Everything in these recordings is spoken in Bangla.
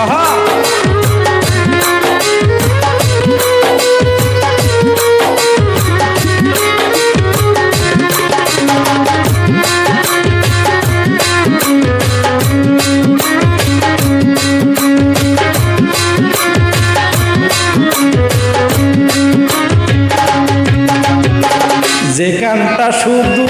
আহা যে শুধু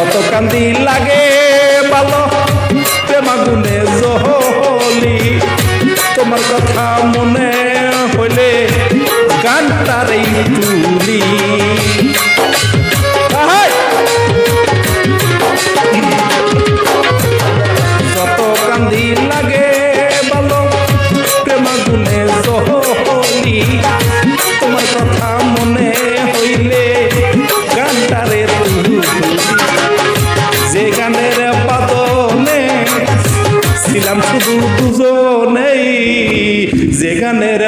যত কান্দি লাগে ভালো প্রেমাগুনে জহলি। তোমার কথা পাতনে ছিলাম শুধু দুজনেই যেখানের